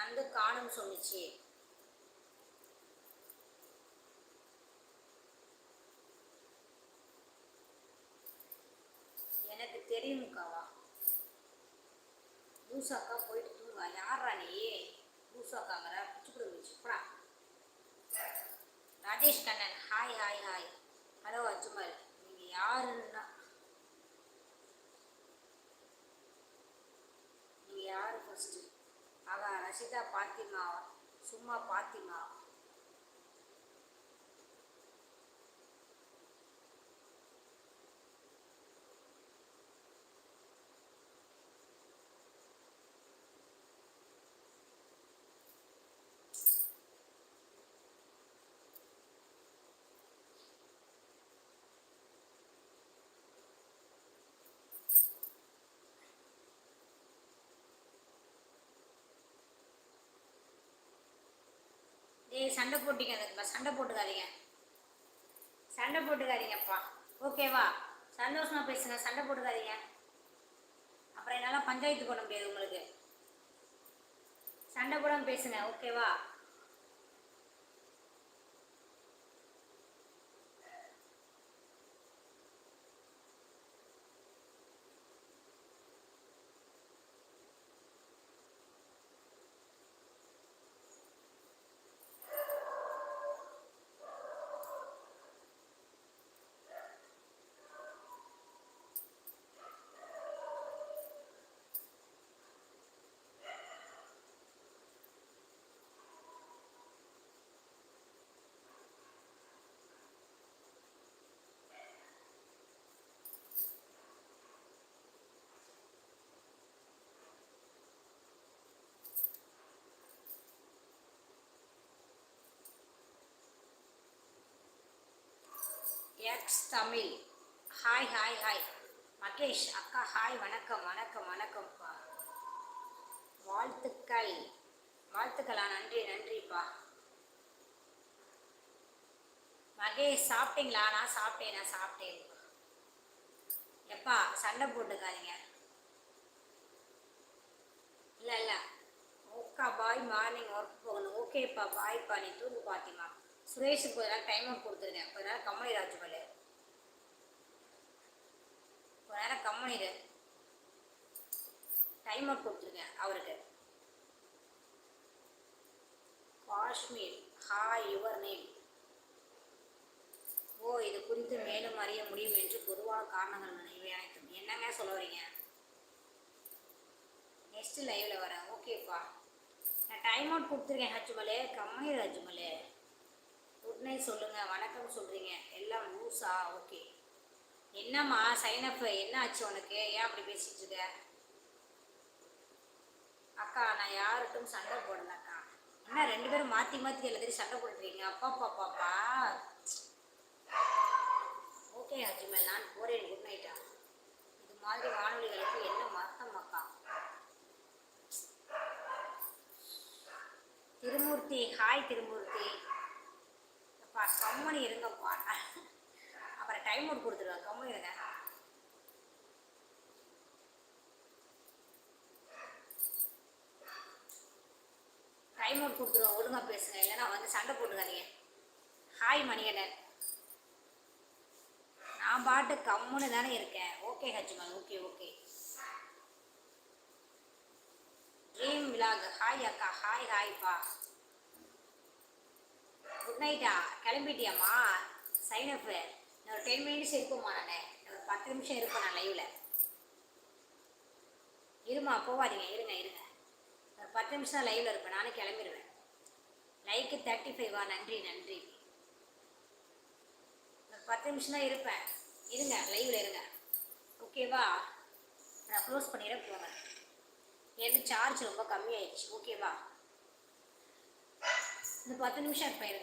நந்து காணும் சொல்லிச்சு எனக்கு தெரியும்க்காவா பூசாக்கா போயிட்டு தூங்கா யாரா நீ? பூசாக்காங்கிற பிச்சு பிடிச்சி போடா. Rajesh Kannan hi hi hi. Hello Ajmal நீங்கள் யாருன்னா? நீங்கள் யார் ஃபஸ்ட்டு ரஷிதா பாத்திமா சும்மா பாத்திமா சண்டை போட்டிக்காதீங்கப்பா சண்டை போட்டுக்காதீங்க. சண்டை போட்டுக்காதீங்கப்பா ஓகேவா சந்தோஷமா பேசுங்க சண்டை போட்டுக்காதீங்க. அப்புறம் என்னால் பஞ்சாயத்து போட முடியாது உங்களுக்கு. சண்டை போடாமல் பேசுங்க ஓகேவா X Tamil. Hi hi hi Mahesh அக்கா ஹாய் வணக்கம் வணக்கம் வணக்கம்ப்பா. வாழ்த்துக்கள். வாழ்த்துக்களா? நன்றி நன்றிப்பா. மகேஷ் சாப்பிட்டீங்களா? நான் சாப்பிட்டேன் நான் சாப்பிட்டேன். எப்பா சண்டை போட்டுக்காதீங்க. இல்லை இல்லை. ஓக்கா பாய் மார்னிங் ஒர்க் போகணும். ஓகேப்பா பாய்ப்பா நீ தூங்கு பாத்திமா சுரேஷுக்கு கொஞ்ச நேரம் டைம் அவுட் கொடுத்துருக்கேன். கொஞ்ச நேரம் கம்மனி ராஜ்மல் கொஞ்ச நேரம் கம்மனிடு டைம் அவுட் கொடுத்துருக்கேன் அவருக்கு. காஷ்மீர் ஹாய் யுவர் நேம் ஓ இது குறித்து மேலும் அறிய முடியும் என்று பொதுவான காரணங்கள் இவை அனைத்தும். என்னங்க சொல்ல வரீங்க நெக்ஸ்ட் லைவ்ல வரேன். ஓகேப்பா நான் டைம் அவுட் கொடுத்துருக்கேன் ஹஜ்மலே கம்மனி ராஜ்மலே குட் நைட் சொல்லுங்கள் வணக்கம் சொல்கிறீங்க எல்லாம் லூஸா ஓகே என்னம்மா சைனப் என்ன ஆச்சு உனக்கு? ஏன் அப்படி பேசிட்டு இருக்க? அக்கா நான் யாருக்கும் சண்டை போடல அக்கா என்ன ரெண்டு பேரும் மாற்றி மாற்றி எல்லாத்தையும் சண்டை போட்டுறீங்க? அப்பா பாப்பாப்பா ஓகே அஜிமல் நான் போகிறேன் குட் நைட்டா இது மாதிரி வானொலிகளுக்கு என்ன மர்த்தம் அக்கா? திருமூர்த்தி ஹாய் திருமூர்த்தி. கம்மனி இருங்கப்பா அப்புறம் டைம் அவுட் கொடுத்துருவேன் கம்மனி இருங்க. டைம் அவுட் கொடுத்துருவேன் ஒழுங்கா பேசுங்க இல்லைன்னா வந்து சண்டை போட்டுக்காதீங்க. ஹாய் மணிகண்டன். நான் பாட்டு கம்முன்னு தானே இருக்கேன். Okay Ajmal okay okay dream vlog hi அக்கா. ஹாய் ஹாய்ப்பா குட் நைட்டா கிளம்பிட்டியாம்மா. சைன் அப் நான் ஒரு டென் மினிட்ஸ் இருப்போம்மா நான். ஒரு பத்து நிமிஷம் இருப்பேன் நான் லைவில் இருமா போவாதீங்க இருங்க இருங்க. ஒரு பத்து நிமிஷம் தான் லைவில் இருப்பேன். நானும் கிளம்பிடுவேன் லைக்கு தேர்ட்டி ஃபைவா நன்றி நன்றி. ஒரு பத்து நிமிஷம் தான் இருப்பேன். இருங்க லைவில் இருங்க. ஓகேவா நான் க்ளோஸ் பண்ணிடுறேன் போங்க. எனக்கு சார்ஜ் ரொம்ப கம்மியாயிடுச்சு. ஓகேவா இந்த பத்து நிமிஷம் இருப்பேன்